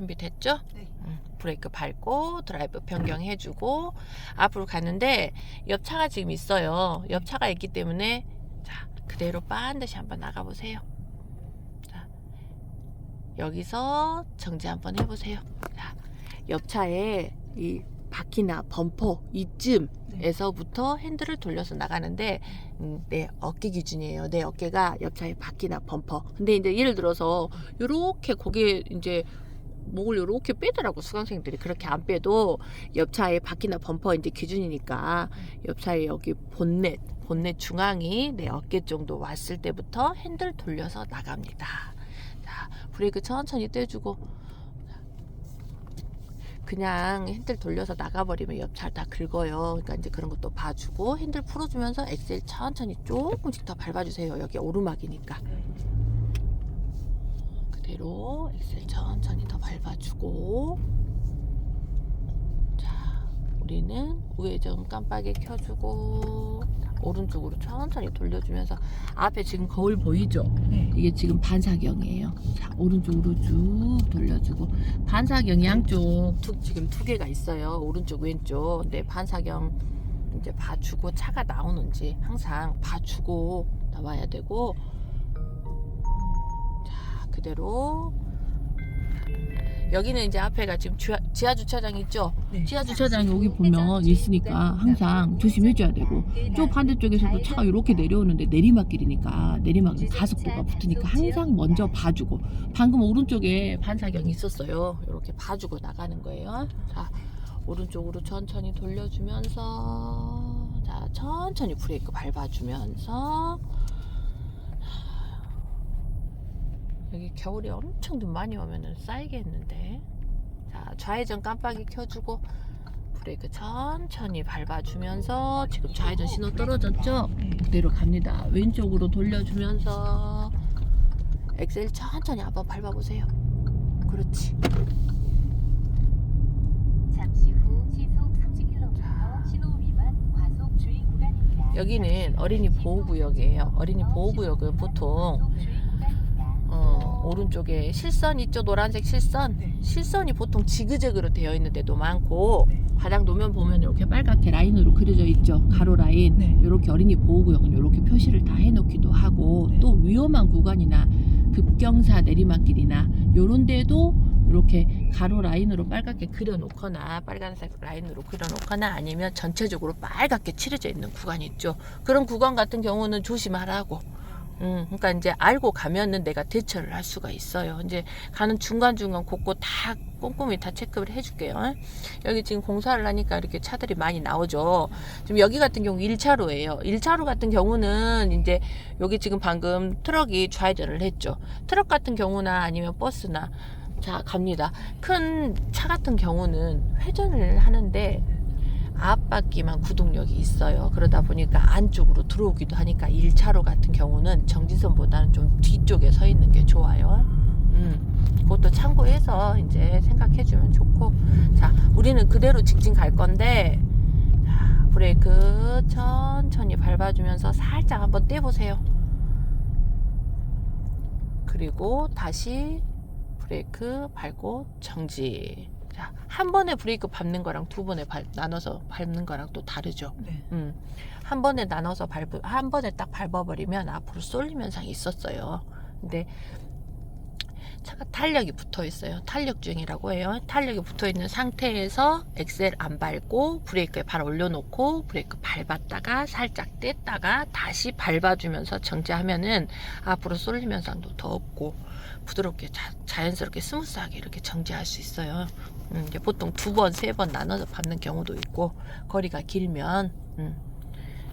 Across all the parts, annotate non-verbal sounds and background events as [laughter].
준비됐죠? 네. 음, 브레이크 밟고 드라이브 변경해주고 앞으로 가는데 옆 차가 지금 있어요. 옆 차가 있기 때문에 자 그대로 반드시 한번 나가보세요. 자 여기서 정지 한번 해보세요. 자 옆 차에 이 바퀴나 범퍼 이쯤에서부터 핸들을 돌려서 나가는데 음, 내 어깨 기준이에요. 내 어깨가 옆차의 바퀴나 범퍼. 근데 이제 예를 들어서 요렇게 고개 이제 목을 요렇게 빼더라고 수강생들이 그렇게 안 빼도 옆차의 바퀴나 범퍼 이제 기준이니까 옆차의 여기 본넷 본넷 중앙이 내 어깨 정도 왔을 때부터 핸들 돌려서 나갑니다. 자 브레이크 천천히 떼주고 그냥 핸들 돌려서 나가버리면 옆차 다 긁어요. 그러니까 이제 그런 것도 봐주고 핸들 풀어주면서 엑셀 천천히 조금씩 더 밟아주세요. 여기 오르막이니까. 그대로 엑셀 천천히 더 밟아주고 자 우리는 우회전 깜빡이 켜주고 오른쪽으로 천천히 돌려주면서 앞에 지금 거울 보이죠? 네. 이게 지금 반사경이에요. 자 오른쪽으로 쭉 돌려주고 반사경 양쪽 두, 지금 두 개가 있어요. 오른쪽 왼쪽. 근데 반사경 이제 봐주고 차가 나오는지 항상 봐주고 나와야 되고 자 그대로 여기는 이제 앞에가 지금 지하 주차장 있죠? 네. 지하 주차장이 여기 보면 있으니까 항상 조심해줘야 되고 저 반대쪽에서도 차가 이렇게 내려오는데 내리막길이니까 내리막은 가속도가 붙으니까 항상 먼저 봐주고 방금 오른쪽에 반사경이 있었어요. 이렇게 봐주고 나가는 거예요. 자 오른쪽으로 천천히 돌려주면서 자 천천히 브레이크 밟아주면서 여기 겨울에 엄청 눈 많이 오면은 쌓이겠는데 자 좌회전 깜빡이 켜주고 브레이크 천천히 밟아주면서 지금 좌회전 신호 떨어졌죠? 그대로 갑니다. 왼쪽으로 돌려주면서 엑셀 천천히 한번 밟아보세요. 그렇지. 잠시 후 시속 30km 신호 위반 과속 주의 구간입니다. 여기는 어린이 보호구역이에요. 어린이 보호구역은 보통 오른쪽에 실선 있죠? 노란색 실선. 네. 실선이 보통 지그재그로 되어 있는 데도 많고 네. 바닥 놓으면 보면 이렇게 빨갛게 라인으로 그려져 있죠. 가로 라인. 네. 이렇게 어린이 보호구역은 이렇게 표시를 다 해놓기도 하고 네. 또 위험한 구간이나 급경사 내리막길이나 요런 데도 이렇게 가로 라인으로 빨갛게 그려놓거나 빨간색 라인으로 그려놓거나 아니면 전체적으로 빨갛게 칠해져 있는 구간이 있죠. 그런 구간 같은 경우는 조심하라고. 음, 그러니까 이제 알고 가면은 내가 대처를 할 수가 있어요. 이제 가는 중간중간 곳곳 다 꼼꼼히 다 체크를 해줄게요. 여기 지금 공사를 하니까 이렇게 차들이 많이 나오죠. 지금 여기 같은 경우 1차로예요. 1차로 같은 경우는 이제 여기 지금 방금 트럭이 좌회전을 했죠. 트럭 같은 경우나 아니면 버스나 자 갑니다. 큰 차 같은 경우는 회전을 하는데 앞바퀴만 구동력이 있어요. 그러다 보니까 안쪽으로 들어오기도 하니까 1차로 같은 경우는 정지선보다는 좀 뒤쪽에 서 있는 게 좋아요. 음, 그것도 참고해서 이제 생각해주면 좋고. 자, 우리는 그대로 직진 갈 건데, 자, 브레이크 천천히 밟아주면서 살짝 한번 떼보세요. 그리고 다시 브레이크 밟고 정지. 자, 한 번에 브레이크 밟는 거랑 두 번에 밟, 나눠서 밟는 거랑 또 다르죠. 네. 음, 한 번에 나눠서 밟, 한 번에 딱 밟아버리면 앞으로 쏠림 현상이 있었어요. 근데 차가 탄력이 붙어 있어요. 탄력 중이라고 해요. 탄력이 붙어 있는 상태에서 엑셀 안 밟고 브레이크에 발 올려놓고 브레이크 밟았다가 살짝 뗐다가 다시 밟아주면서 정지하면은 앞으로 쏠림 현상도 더 없고 부드럽게 자, 자연스럽게 스무스하게 이렇게 정지할 수 있어요. 음, 이제 보통 두 번, 세 번 나눠서 밟는 경우도 있고 거리가 길면 음.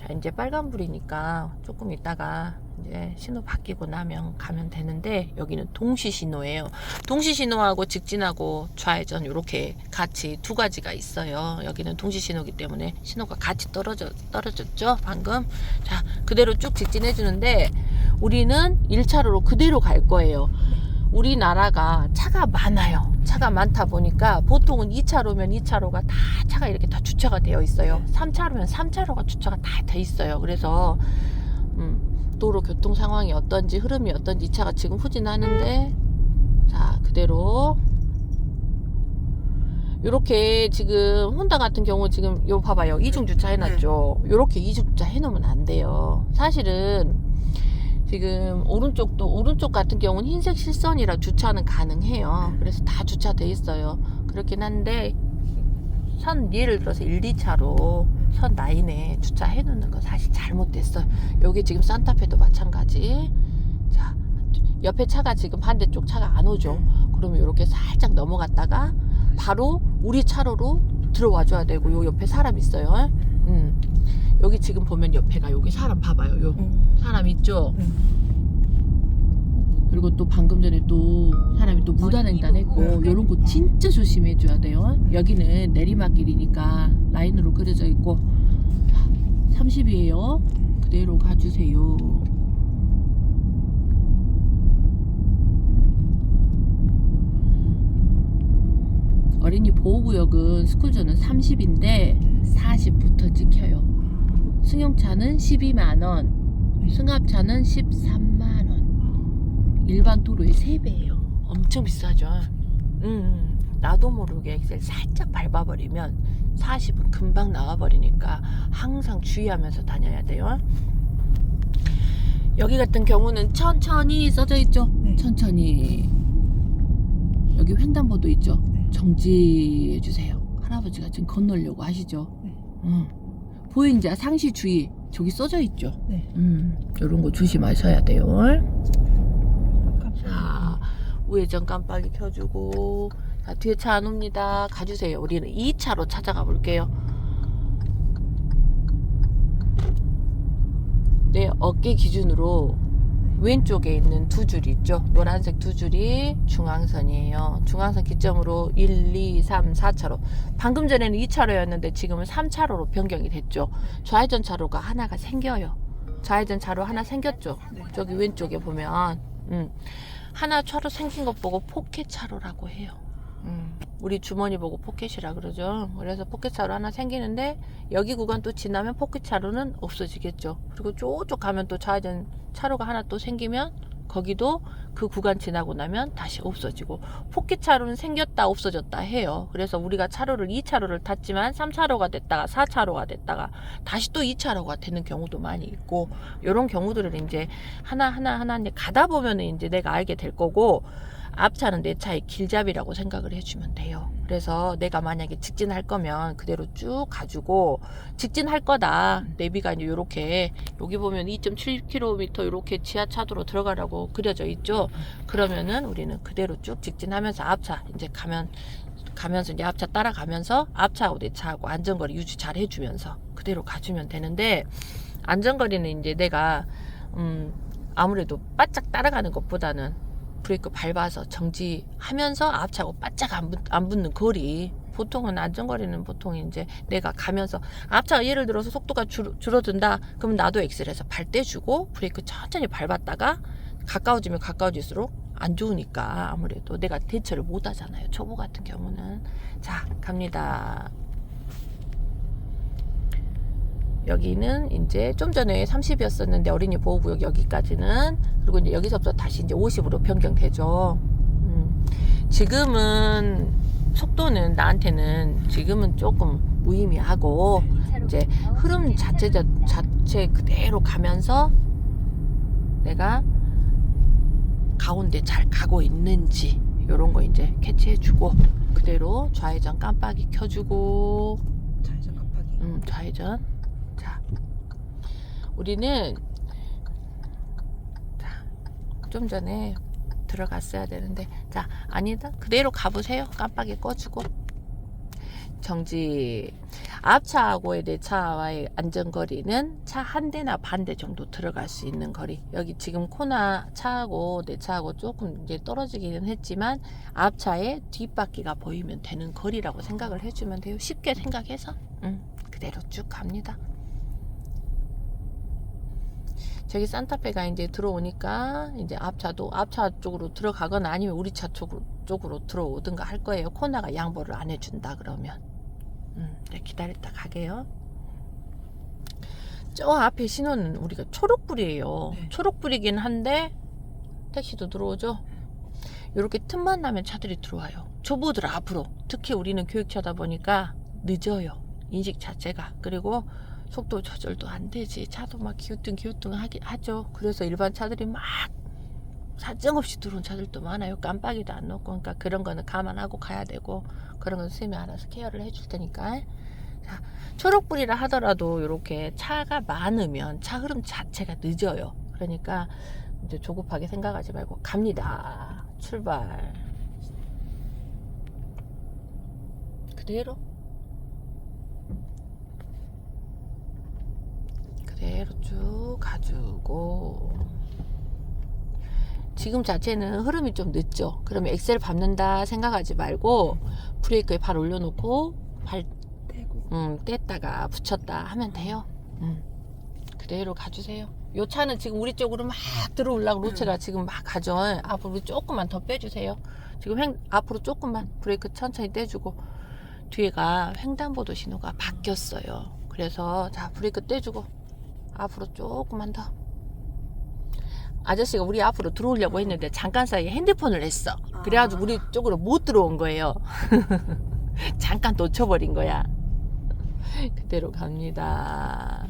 자, 이제 빨간불이니까 조금 있다가 이제 신호 바뀌고 나면 가면 되는데 여기는 동시 신호예요. 동시 신호하고 직진하고 좌회전 이렇게 같이 두 가지가 있어요. 여기는 동시 신호기 때문에 신호가 같이 떨어져 떨어졌죠. 방금 자 그대로 쭉 직진해 주는데 우리는 1차로로 그대로 갈 거예요. 우리나라가 차가 많아요. 차가 많다 보니까 보통은 2차로면 2차로가 다 차가 이렇게 다 주차가 되어 있어요. 3차로면 3차로가 주차가 다 돼 있어요. 그래서 음, 도로 교통 상황이 어떤지 흐름이 어떤지 이 차가 지금 후진하는데 자 그대로 요렇게 지금 혼다 같은 경우 지금 요 봐봐요 이중 주차 해놨죠 요렇게 이중 주차 해놓으면 안 돼요 사실은 지금 오른쪽도 오른쪽 같은 경우는 흰색 실선이라 주차는 가능해요. 그래서 다 주차돼 있어요. 그렇긴 한데 선 예를 들어서 1, 2차로 선 라인에 주차해 놓는 거 사실 잘못됐어요. 여기 지금 산타페도 마찬가지. 자 옆에 차가 지금 반대쪽 차가 안 오죠. 그러면 이렇게 살짝 넘어갔다가 바로 우리 차로로 들어와 줘야 되고 요 옆에 사람 있어요. 음. 여기 지금 보면 옆에가 여기 사람 봐봐요. 요 사람 있죠. 그리고 또 방금 전에 또 사람이 또 무단횡단 했고 응. 요런 거 진짜 조심해 줘야 돼요. 여기는 내리막길이니까 라인으로 그려져 있고 30이에요. 그대로 가주세요. 어린이 보호구역은 스쿨존은 30인데 40부터 찍혀요. 승용차는 12만원, 승합차는 13만원. 일반 도로의 3배예요. 엄청 비싸죠. 음, 나도 모르게 엑셀 살짝 밟아버리면 40은 금방 나와버리니까 항상 주의하면서 다녀야 돼요. 여기 같은 경우는 천천히 써져 있죠. 네. 천천히. 여기 횡단보도 있죠. 네. 정지해 주세요. 할아버지가 지금 건너려고 하시죠. 네. 응. 보행자 상시 주의 저기 써져 있죠. 네. 음, 이런 거 조심하셔야 돼요. 자, 우회전 깜빡이 켜주고, 자, 뒤에 차 안 옵니다. 가주세요. 우리는 2차로 찾아가 볼게요. 내 어깨 기준으로 왼쪽에 있는 두 줄 있죠. 노란색 두 줄이 중앙선이에요. 중앙선 기점으로 1, 2, 3, 4차로. 방금 전에는 2차로였는데 지금은 3차로로 변경이 됐죠. 좌회전 차로가 하나가 생겨요. 좌회전 차로 하나 생겼죠. 네. 저기 왼쪽에 보면 음, 하나 차로 생긴 것 보고 포켓 차로라고 해요. 음, 우리 주머니 보고 포켓이라 그러죠. 그래서 포켓 차로 하나 생기는데 여기 구간 또 지나면 포켓 차로는 없어지겠죠. 그리고 쪼쪽 가면 또 좌회전 차로가 하나 또 생기면 거기도 그 구간 지나고 나면 다시 없어지고 포켓 차로는 생겼다 없어졌다 해요. 그래서 우리가 차로를 2차로를 탔지만 3차로가 됐다가 4차로가 됐다가 다시 또 2차로가 되는 경우도 많이 있고 이런 경우들을 이제 하나 하나 하나 이제 가다 보면은 이제 내가 알게 될 거고 앞차는 내 차의 길잡이라고 생각을 해주면 돼요. 그래서 내가 만약에 직진할 거면 그대로 쭉 가지고 직진할 거다. 내비가 이제 요렇게 여기 보면 2.7km 이렇게 지하차도로 들어가라고 그려져 있죠. 그러면은 우리는 그대로 쭉 직진하면서 앞차 이제 가면 가면서 이제 앞차 따라가면서 앞차하고 내 차하고 안전거리 유지 잘 해주면서 그대로 가주면 되는데 안전거리는 이제 내가 음 아무래도 바짝 따라가는 것보다는 브레이크 밟아서 정지하면서 앞차하고 바짝 안, 붙, 안 붙는 거리. 보통은 안전거리는 보통 이제 내가 가면서 앞차가 예를 들어서 속도가 줄, 줄어든다. 그러면 나도 엑셀에서 발 떼주고 브레이크 천천히 밟았다가 가까워지면 가까워질수록 안 좋으니까 아무래도 내가 대처를 못 하잖아요. 초보 같은 경우는. 자 갑니다 여기는 이제 좀 전에 30이었었는데 어린이 보호구역 여기까지는 그리고 이제 여기서부터 다시 이제 50으로 변경되죠. 음, 지금은 속도는 나한테는 지금은 조금 무의미하고 이제 흐름 자체 자, 자체 그대로 가면서 내가 가운데 잘 가고 있는지 이런 거 이제 캐치해주고 그대로 좌회전 깜빡이 켜주고 좌회전 깜빡이. 음, 좌회전. 자, 우리는 자, 좀 전에 들어갔어야 되는데, 자, 아니다. 그대로 가보세요. 깜빡이 꺼주고. 정지. 앞차하고의 내 차와의 안전거리는 차 한 대나 반 대 정도 들어갈 수 있는 거리. 여기 지금 코나 차하고 내 차하고 조금 이제 떨어지기는 했지만 앞차의 뒷바퀴가 보이면 되는 거리라고 생각을 해주면 돼요. 쉽게 생각해서. 음, 그대로 쭉 갑니다. 저기 산타페가 이제 들어오니까 이제 앞차도 앞차 쪽으로 들어가거나 아니면 우리 차 쪽으로, 쪽으로 들어오든가 할 거예요. 코나가 양보를 안 해준다 그러면. 음, 네, 기다렸다 가게요. 저 앞에 신호는 우리가 초록불이에요. 네. 초록불이긴 한데 택시도 들어오죠. 이렇게 틈만 나면 차들이 들어와요. 초보들 앞으로 특히 우리는 교육차다 보니까 늦어요. 인식 자체가 그리고 속도 조절도 안 되지. 차도 막 기우뚱 기우뚱 하기 하죠. 그래서 일반 차들이 막 사정없이 들어온 차들도 많아요. 깜빡이도 안 놓고 그러니까 그런 거는 감안하고 가야 되고 그런 건 선생님이 알아서 케어를 해줄 테니까. 자, 초록불이라 하더라도 이렇게 차가 많으면 차 흐름 자체가 늦어요. 그러니까 이제 조급하게 생각하지 말고 갑니다. 출발. 그대로. 그대로 쭉 가지고. 지금 자체는 흐름이 좀 늦죠. 그러면 엑셀 밟는다 생각하지 말고 브레이크에 발 올려놓고 발 대고. 음, 뗐다가 붙였다 하면 돼요. 음, 그대로 가주세요. 요 차는 지금 우리 쪽으로 막 들어오려고 로체가 지금 막 가죠. 앞으로 조금만 더 빼주세요. 지금 횡, 앞으로 조금만 브레이크 천천히 떼주고 뒤에가 횡단보도 신호가 바뀌었어요. 그래서 자 브레이크 떼주고 앞으로 조금만 더. 아저씨가 우리 앞으로 들어오려고 했는데 잠깐 사이에 핸드폰을 했어. 그래가지고 우리 쪽으로 못 들어온 거예요. [laughs] 잠깐 놓쳐버린 거야. 그대로 갑니다.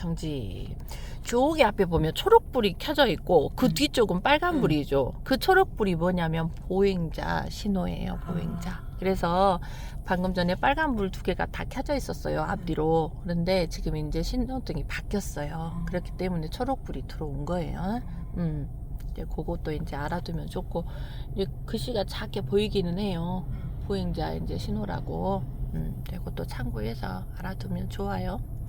정지. 저기 앞에 보면 초록불이 켜져 있고 그 뒤쪽은 빨간불이죠. 그 초록불이 뭐냐면 보행자 신호예요. 보행자. 그래서 방금 전에 빨간불 두 개가 다 켜져 있었어요. 앞뒤로. 그런데 지금 이제 신호등이 바뀌었어요. 그렇기 때문에 초록불이 들어온 거예요. 음. 이제 그것도 이제 알아두면 좋고 이제 글씨가 작게 보이기는 해요. 보행자 이제 신호라고. 음. 그것도 참고해서 알아두면 좋아요. 음.